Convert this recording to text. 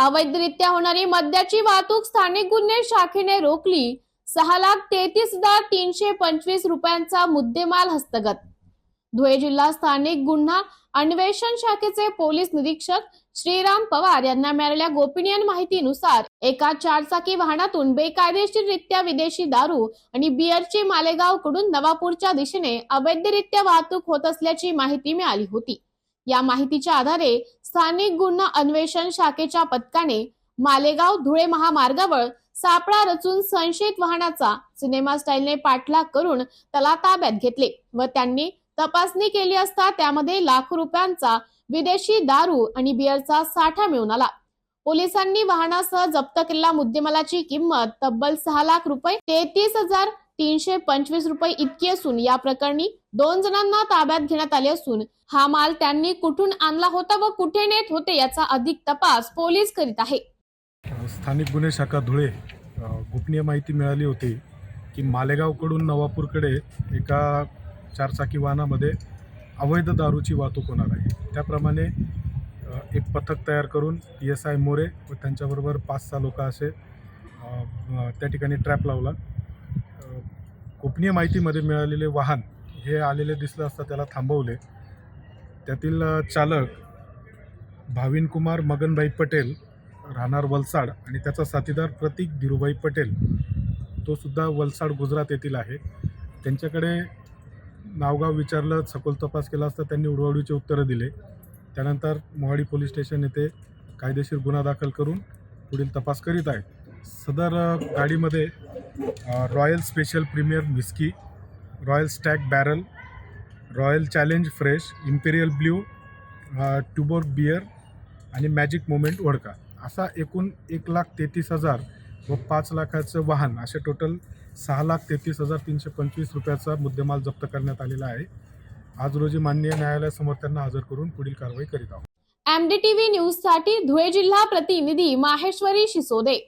अवैधरित्या होणारी मद्याची वाहतूक स्थानिक गुन्हे शाखेने रोखली. सहा लाख तेहतीस हजार तीनशे पंचवीस रुपयांचा मुद्देमाल हस्तगत. धुळे जिल्हा स्थानिक गुन्हा अन्वेषण शाखेचे पोलीस निरीक्षक श्रीराम पवार यांना मिळालेल्या गोपनीय माहितीनुसार एका चारचाकी वाहनातून बेकायदेशीररित्या विदेशी दारू आणि बिअरची मालेगावकडून नवापूरच्या दिशेने अवैधरित्या वाहतूक होत असल्याची माहिती मिळाली होती. या माहितीच्या आधारे स्थानिक गुन्हा अन्वेषण शाखेच्या पथकाने मालेगाव धुळे महामार्गावर सापळा रचून संशयित वाहनाचा सिनेमा स्टाईलने पाठलाग करून त्याला ताब्यात घेतले व त्यांनी तपासणी केली असता त्यामध्ये लाखो रुपयांचा विदेशी दारू आणि बिअरचा साठा मिळून आला. पोलिसांनी वाहनासह जप्त केलेल्या मुद्देमालाची किंमत तब्बल सहा लाख रुपये तेहतीस हजार तीनशे पंचवीस रुपये इतकी असून या प्रकरणी दोन जणांना ताब्यात घेण्यात आले असून हा माल त्यांनी कुठून आणला होता व कुठे नेत होते याचा अधिक तपास पोलीस करीत आहे. स्थानिक गुन्हे शाखा धुळे गोपनीय माहिती मिळाली होती की मालेगावकडून नवापूरकडे एका चारचाकी वाहनामध्ये अवैध दारूची वाहतूक होणार आहे. त्याप्रमाणे एक पथक तयार करून पी एस आय मोरे व त्यांच्याबरोबर पाच सहा लोक असे त्या ठिकाणी ट्रॅप लावला. गोपनीय माहितीमध्ये मिळालेले वाहन हे आलेले दिसलं असता त्याला थांबवले. त्यातील चालक भाविन कुमार मगनभाई पटेल राहणार वलसाड आणि त्याचा साथीदार प्रतीक धीरूभाई पटेल तो सुद्धा वलसाड गुजरात येथील आहे. त्यांच्याकडे नावगाव विचारलं सखोल तपास केला असता त्यांनी उडवाडीचे उत्तरं दिले. त्यानंतर मोहाडी पोलीस स्टेशन येथे कायदेशीर गुन्हा दाखल करून पुढील तपास करीत आहेत. सदर गाडीमध्ये royal special premier whisky royal stag barrel royal challenge fresh imperial blue Tuborg beer आणि मॅजिक मोमेंट वडका. असा एकूण एक लाख तेहतीस हजार व पाच लाखाचं वाहन असे टोटल सहा लाख तेहतीस हजार तीनशे पंचवीस रुपयाचा मुद्देमाल जप्त करण्यात आलेला आहे. आज रोजी माननीय न्यायालयासमोर त्यांना हजर करून पुढील कारवाई करीत आहोत. एमडीटीव्ही न्यूजसाठी धुळे जिल्हा प्रतिनिधी माहेश्वरी शिसोदे.